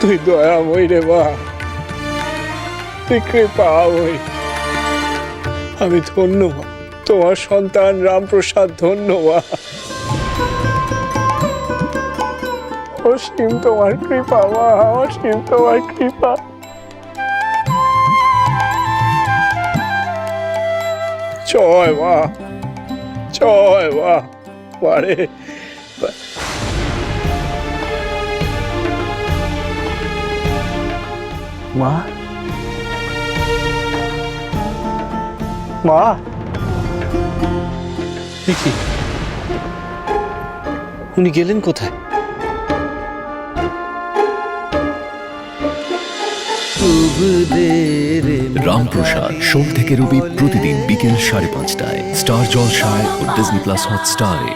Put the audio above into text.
তুই দয়াময় রে মা। তুই কৃপাময়। আমি ধন্য তোমার সন্তান রামপ্রসাদ ধন্য মা। অসীম তোমার কৃপা মা, অসীম তোমার কৃপা। জয় মা জয় মা। মারে মা? মা? দেখি উনি গেলেন কোথায়? রামপ্রসাদ সোম থেকে রবি প্রতিদিন বিকেল সাড়ে পাঁচটায়। স্টার জলসায় ও ডিজনি প্লাস হটস্টারে।